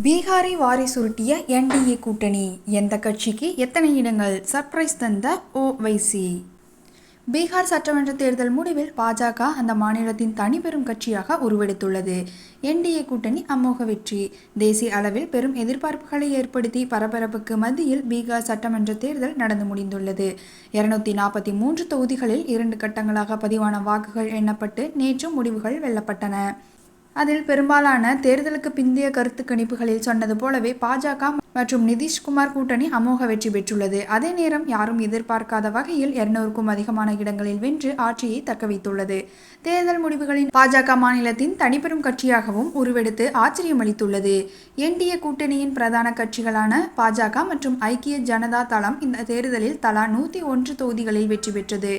பீகாரை வாரி சுருட்டிய என்டிஏ கூட்டணி. எந்த கட்சிக்கு எத்தனை இடங்கள்? சர்ப்ரைஸ் தந்த ஓவைசி பீகார் சட்டமன்ற தேர்தல் முடிவில் பாஜக அந்த மாநிலத்தின் தனிபெரும் கட்சியாக உருவெடுத்துள்ளது. என்டிஏ கூட்டணி அமோக வெற்றி. தேசிய அளவில் பெரும் எதிர்பார்ப்புகளை ஏற்படுத்தி பரபரப்புக்கு மத்தியில் பீகார் சட்டமன்ற தேர்தல் நடந்து முடிந்துள்ளது. இருநூத்தி நாற்பத்தி மூன்று தொகுதிகளில் இரண்டு கட்டங்களாக பதிவான வாக்குகள் எண்ணப்பட்டு நேற்று முடிவுகள் வெல்லப்பட்டன. அதில் பெரும்பாலான தேர்தலுக்கு பிந்தைய கருத்து கணிப்புகளில் சொன்னது போலவே பாஜக மற்றும் நிதிஷ்குமார் கூட்டணி அமோக வெற்றி பெற்றுள்ளது. அதே நேரம் யாரும் எதிர்பார்க்காத வகையில் இருநூறுக்கும் அதிகமான இடங்களில் வென்று ஆட்சியை தக்க வைத்துள்ளது. தேர்தல் முடிவுகளின் பாஜக மாநிலத்தின் தனிப்பெரும் கட்சியாகவும் உருவெடுத்து ஆச்சரியமளித்துள்ளது என்டிஏ கூட்டணியின் பிரதான கட்சிகளான பாஜக மற்றும் ஐக்கிய ஜனதா தளம் இந்த தேர்தலில் தலா நூற்றி ஒன்று தொகுதிகளில் வெற்றி பெற்றது.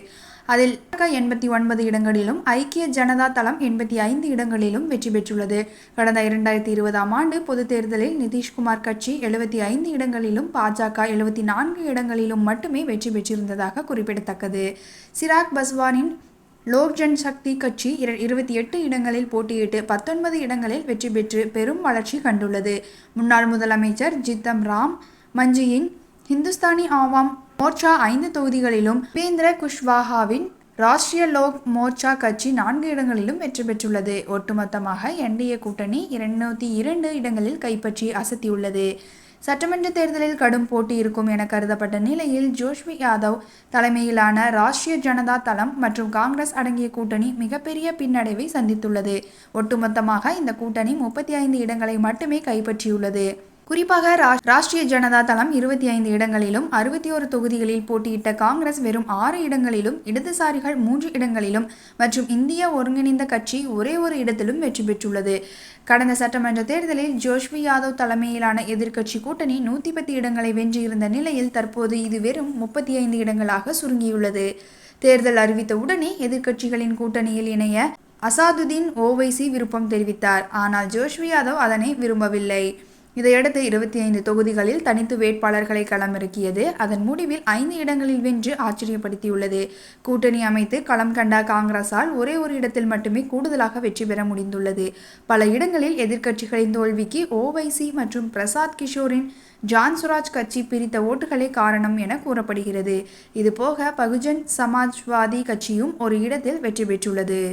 அதில் எண்பத்தி ஒன்பது இடங்களிலும் ஐக்கிய ஜனதா தளம் எண்பத்தி ஐந்து இடங்களிலும் வெற்றி பெற்றுள்ளது. கடந்த இரண்டாயிரத்தி இருபதாம் ஆண்டு பொதுத் தேர்தலில் நிதிஷ்குமார் கட்சி எழுபத்தி ஐந்து இடங்களிலும் பாஜக எழுபத்தி நான்கு இடங்களிலும் மட்டுமே வெற்றி பெற்றிருந்ததாக குறிப்பிடத்தக்கது. சிராக் பஸ்வானின் லோக் ஜன் சக்தி கட்சி இருபத்தி எட்டு இடங்களில் போட்டியிட்டு பத்தொன்பது இடங்களில் வெற்றி பெற்று பெரும் வளர்ச்சி கண்டுள்ளது. முன்னாள் முதலமைச்சர் ஜித்தம் ராம் மஞ்சியின் ஹிந்துஸ்தானி ஆவாம் மோர்ச்சா ஐந்து தொகுதிகளிலும் உபேந்திர குஷ்வாஹாவின் ராஷ்டிரிய லோக் மோர்ச்சா கட்சி நான்கு இடங்களிலும் வெற்றி பெற்றுள்ளது. ஒட்டுமொத்தமாக என்டிஏ கூட்டணி இருநூத்தி இரண்டு இடங்களில் கைப்பற்றி அசத்தியுள்ளது. சட்டமன்ற தேர்தலில் கடும் போட்டி இருக்கும் என கருதப்பட்ட நிலையில் ஜோஷ்வி யாதவ் தலைமையிலான ராஷ்டிரிய ஜனதா தளம் மற்றும் காங்கிரஸ் அடங்கிய கூட்டணி மிகப்பெரிய பின்னடைவை சந்தித்துள்ளது. ஒட்டுமொத்தமாக இந்த கூட்டணி முப்பத்தி ஐந்து இடங்களை மட்டுமே கைப்பற்றியுள்ளது. குறிப்பாக ராஷ்டிரிய ஜனதா தளம் இருபத்தி ஐந்து இடங்களிலும் அறுபத்தி ஒரு தொகுதிகளில் போட்டியிட்ட காங்கிரஸ் வெறும் ஆறு இடங்களிலும் இடதுசாரிகள் மூன்று இடங்களிலும் மற்றும் இந்திய ஒருங்கிணைந்த கட்சி ஒரே ஒரு இடத்திலும் வெற்றி பெற்றுள்ளது. கடந்த சட்டமன்ற தேர்தலில் ஜோஷ்வி யாதவ் தலைமையிலான எதிர்க்கட்சி கூட்டணி நூற்றி பத்து இடங்களை வென்றிருந்த நிலையில் தற்போது இது வெறும் முப்பத்தி ஐந்து இடங்களாக சுருங்கியுள்ளது. தேர்தல் அறிவித்த உடனே எதிர்க்கட்சிகளின் கூட்டணியில் இணைய அசாதுதீன் ஓவைசி விருப்பம் தெரிவித்தார். ஆனால் ஜோஷ்வி யாதவ் அதனை விரும்பவில்லை. இதையடுத்து இருபத்தி ஐந்து தொகுதிகளில் தனித்து வேட்பாளர்களை களமிறக்கியது. அதன் முடிவில் ஐந்து இடங்களில் வென்று ஆச்சரியப்படுத்தியுள்ளது. கூட்டணி அமைத்து களம் கண்ட காங்கிரஸால் ஒரே ஒரு இடத்தில் மட்டுமே கூடுதலாக வெற்றி பெற முடிந்துள்ளது. பல இடங்களில் எதிர்க்கட்சிகளின் தோல்விக்கு ஓவைசி மற்றும் பிரசாத் கிஷோரின் ஜான் சுராஜ் கட்சி பிரித்த ஓட்டுகளே காரணம் என கூறப்படுகிறது. இதுபோக பகுஜன் சமாஜ்வாதி கட்சியும் ஒரு இடத்தில் வெற்றி பெற்றுள்ளது.